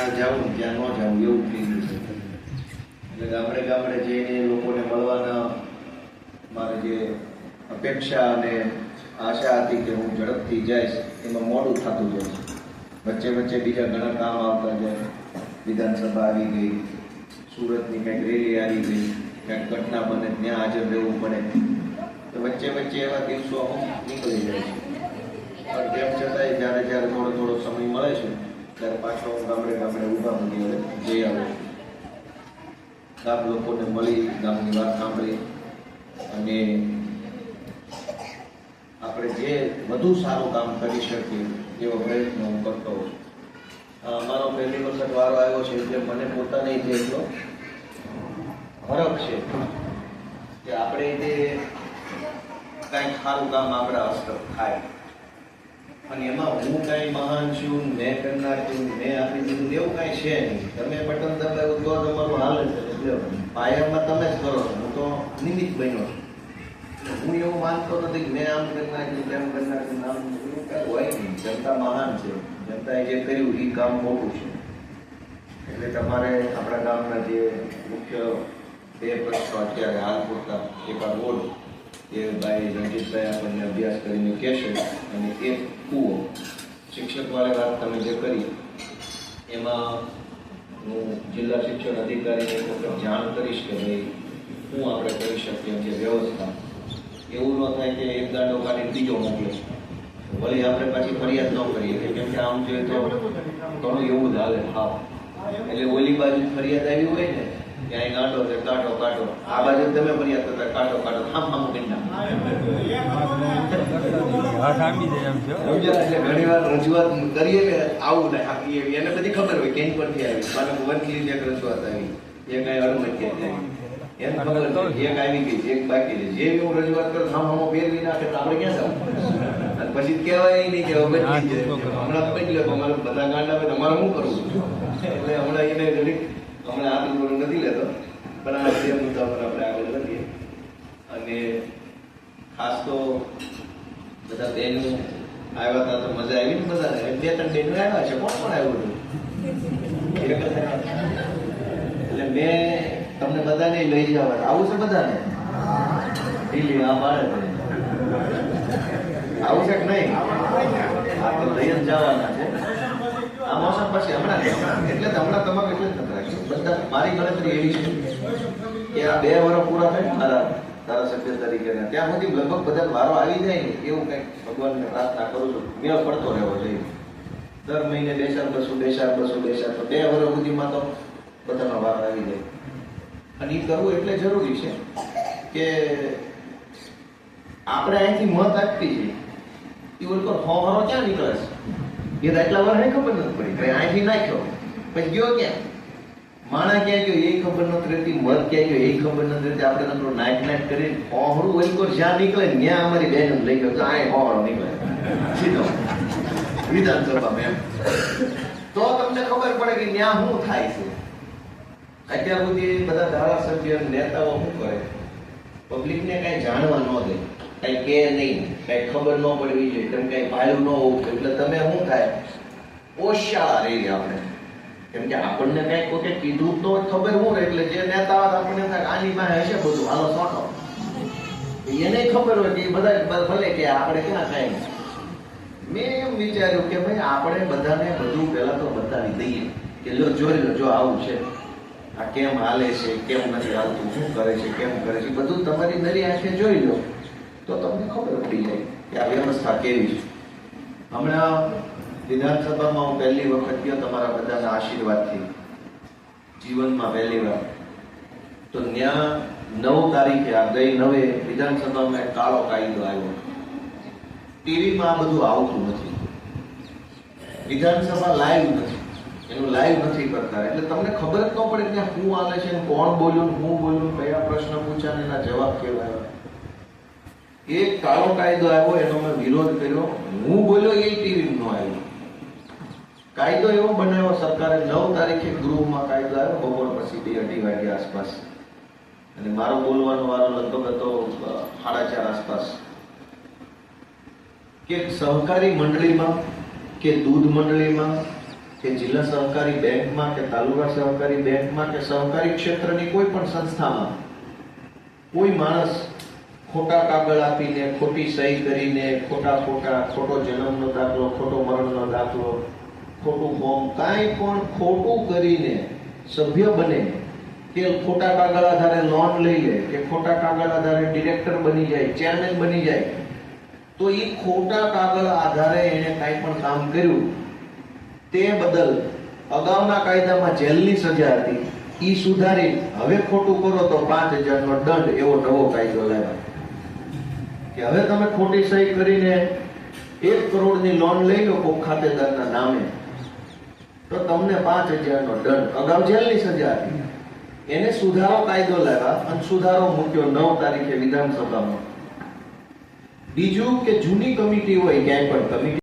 ત્યાં જાઉં ત્યાં ન જાઉં એવું થઈ ગયું છે. એટલે ગામડે ગામડે જઈને લોકોને મળવાના મારે જે અપેક્ષા અને આશા હતી કે હું ઝડપથી જઈશ, એમાં મોડું થતું જાય છે. વચ્ચે વચ્ચે બીજા ઘણા કામ આવતા જાય. વિધાનસભા આવી ગઈ, સુરતની કંઈક રેલી આવી ગઈ, કંઈક ઘટના બને, ત્યાં હાજર રહેવું પડે. તો વચ્ચે વચ્ચે એવા દિવસો અમુક નીકળી જાય છે. પણ તેમ છતાંય જ્યારે જ્યારે થોડો થોડો સમય મળે છે ત્યારે પાછો ગામડે ગામડે ઊભા હવે જઈ આવ્યો ગામ લોકોને મળી, ગામની વાત સાંભળી અને આપણે જે વધુ સારું કામ કરી શકીએ એવો પ્રયત્ન હું કરતો હોઉં. મારો પહેલી વખત વારો આવ્યો છે એટલે મને પોતાને જે એટલો ફરક છે કે આપણે જે કાંઈક સારું કામ આપણા હસ્તક થાય અને એમાં હું કાંઈ મહાન છું, મેં કરનાર છું, મેં આપી દીધું એવું કાંઈ છે નહીં. તમે બટન દબાવ્યું તો તમારું હાલ છે પાયામાં તમે જ કરો છો. હું તો નિમિત્ત બન્યો છું. હું એવું માનતો નથી કે મેં આમ કરી નાખ્યું તેમ કરી નાખ્યું આમ એવું હોય નહીં. જનતા મહાન છે. જનતાએ જે કર્યું એ કામ મોટું છે. એટલે તમારે આપણા ગામના જે મુખ્ય બે પ્રશ્નો અત્યારે હાલ પૂરતા પણ રોડ એ ભાઈ રણજીતભાઈ આપણને અભ્યાસ કરીને કહેશે અને એક કૂવો શિક્ષક વાળી વાત તમે જે કરી, એમાં હું જિલ્લા શિક્ષણ અધિકારીને વખત જાણ કરીશ કે ભાઈ શું આપણે કરી શકીએ જે વ્યવસ્થા. એવું ન થાય કે એક દાંડો કાઢી ત્રીજો મોકલે. વળી આપણે પાછી ફરિયાદ ન કરીએ કેમ કે આમ જોઈએ તો ઘણું એવું જ હાલે. હા. એટલે ઓલી બાજુ ફરિયાદ આવી હોય ને ત્યાં ગાંડો છે કાંટો કાંટો. આ બાજુ તમે ફરિયાદ કરતા કાંટો એમ છે સમજ્યા? એટલે ઘણી વાર રજૂઆત કરીએ ને આવું ને આપી એને બધી ખબર હોય કેન પરથી આવી. મારે કે વંથલી એક રજૂઆત આવી. એક કઈ આવી એમ ખબર એક આવી ગઈ એક બાકી છે. જે હું રજૂઆત કરું હામ હામો ફેરવી નાખે તો આપણે ક્યાં પછી કહેવાય નહીં કે હવે હમણાં તો બદલ્યો. અમારે બધા ગાંડા હોય તમારે શું કરવું? એટલે હમણાં એને ઘડીક હમણાં આ દૂર નથી લેતો, પણ આ બે મુદ્દા પર આપણે આગળ વધીએ. અને ખાસ તો બધા બહેનો આવ્યા હતા તો મજા આવી ને બધા બે ત્રણ બહેનો આવ્યા છે. કોણ કોણ આવ્યું. એટલે મેં તમને બધાને લઈ જવા. આવું છે બધાને? દિલ્હી આ બાળક આવું છે કે નહીં? આ તો લઈ જવાના છે. આ મોસમ પછી હમણાં એટલે હમણાં તમારે એટલે જ નથી રાખ્યું મારી ગણતરી એવી છે કે આ બે વર્ષ પૂરા થાય ને મારા ધારાસભ્ય તરીકે ત્યાં સુધી લગભગ બધા વારો આવી જાય ને, એવું કંઈક ભગવાનને પ્રાર્થના કરું છું. મેળ પડતો રહેવો જોઈએ. દર મહિને બે ચાર બસો, બે ચાર બસો, બે ચાર બે વર્ષ સુધીમાં તો બધાનો વારો આવી જાય. અને એ કરવું એટલે જરૂરી છે કે આપણે અહીંથી મત આપી છે એ બોલ તો હો હરો ક્યાં નીકળે છે? એ એટલા વાર ખબર નથી પડી. અહીંથી નાખ્યો. પછી ગયો ક્યાં? માણા ક્યાં ગયો? એ ખબર નથી રહેતી મત ક્યાં ગયો? એ ખબર નથી રહેતી. આપણે નાઈટ નાઇટ કરી હોહરું ઓલી પર જ્યાં નીકળે ત્યાં અમારી બેન લઈ ગયો તો આ હોહરો નીકળે. સીધો. વિધાનસભામાં એમ તો તમને ખબર પડે કે ત્યાં શું થાય છે? અત્યાર સુધી બધા ધારાસભ્ય નેતાઓ શું કરે? પબ્લિકને કાંઈ જાણવા ન દે. કઈ કે નહીં. કઈ ખબર ન પડવી જોઈએ. તમે કઈ પાયું ન હોવું એટલે તમે શું થાય? ઓશિયાળા રહી આપણે. કેમ કે આપણને કઈ કોઈ કીધું તો ખબર હું એટલે જે નેતા આપણને થાય આની પાસે હશે બધું. હાલો, સોટો. એને ખબર હોય કે બધા ભલે કે આપણે ક્યાં કાંઈ મેં એમ વિચાર્યું કે ભાઈ આપણે બધાને બધું પહેલા તો બતાવી દઈએ કે લો, જોઈ લો, જો આવું છે. આ કેમ હાલે છે, કેમ નથી હાલતું, શું કરે છે, કેમ કરે છે બધું તમારી નરી આંખે જોઈ લો. તો તમને ખબર પડી જાય કે આ વ્યવસ્થા કેવી છે. હમણાં વિધાનસભામાં હું પહેલી વખત ગયો, તમારા બધાના આશીર્વાદથી. જીવનમાં પહેલી વાર. તો ત્યાં નવ તારીખે, આ ગઈ નવે વિધાનસભામાં કાળો કાયદો આવ્યો ટીવીમાં આ બધું આવતું નથી. વિધાનસભા લાઈવ નથી. એનું લાઈવ નથી કરતા. એટલે તમને ખબર જ ન પડે કે શું હાલે છે કોણ બોલ્યું હું બોલ્યું કયા પ્રશ્ન પૂછ્યા ને એના જવાબ કેવા આવ્યા એક કાળો કાયદો આવ્યો, એનો મેં વિરોધ કર્યો. હું બોલ્યો, એ ટીવી નો આવ્યો. કાયદો એવો બનાવ્યો, સરકારે નવ તારીખે ગૃહમાં કાયદો આવ્યો, બપોર પછી બે અઢી વાગ્યા આસપાસ. અને મારો બોલવાનો વારો લગભગ હતો સાડા ચાર આસપાસ. કે સહકારી મંડળીમાં, કે દૂધ મંડળીમાં, કે જિલ્લા સહકારી બેંકમાં, કે તાલુકા સહકારી બેંકમાં, કે સહકારી ક્ષેત્રની કોઈ પણ સંસ્થામાં, કોઈ માણસ ખોટા કાગળ આપીને, ખોટી સહી કરીને, ખોટા ખોટા, ખોટો જન્મનો દાખલો, ખોટો મરણનો દાખલો ખોટું કોમ કાંઈ પણ ખોટું કરીને સભ્ય બને કે ખોટા કાગળ આધારે લોન લઈ લે, કે ખોટા કાગળ આધારે ડિરેક્ટર બની જાય, ચેરમેન બની જાય, તો એ ખોટા કાગળ આધારે એણે કાંઈ પણ કામ કર્યું. તે બદલ અગાઉના કાયદામાં જેલની સજા હતી. એ સુધારી, હવે ખોટું કરો તો પાંચ હજારનો દંડ એવો નવો કાયદો લાવ્યા. કે હવે તમે ખોટી સહી કરીને એક કરોડની લોન લઈ લો કોક ખાતેદારના નામે. તો તમને પાંચ હજારનો દંડ. અગાઉ જેલની સજા હતી. એને સુધારો કાયદો લાવ્યા અને સુધારો મૂક્યો નવ તારીખે વિધાનસભામાં. બીજું કે જૂની કમિટી હોય ક્યાંય પણ, કમિટી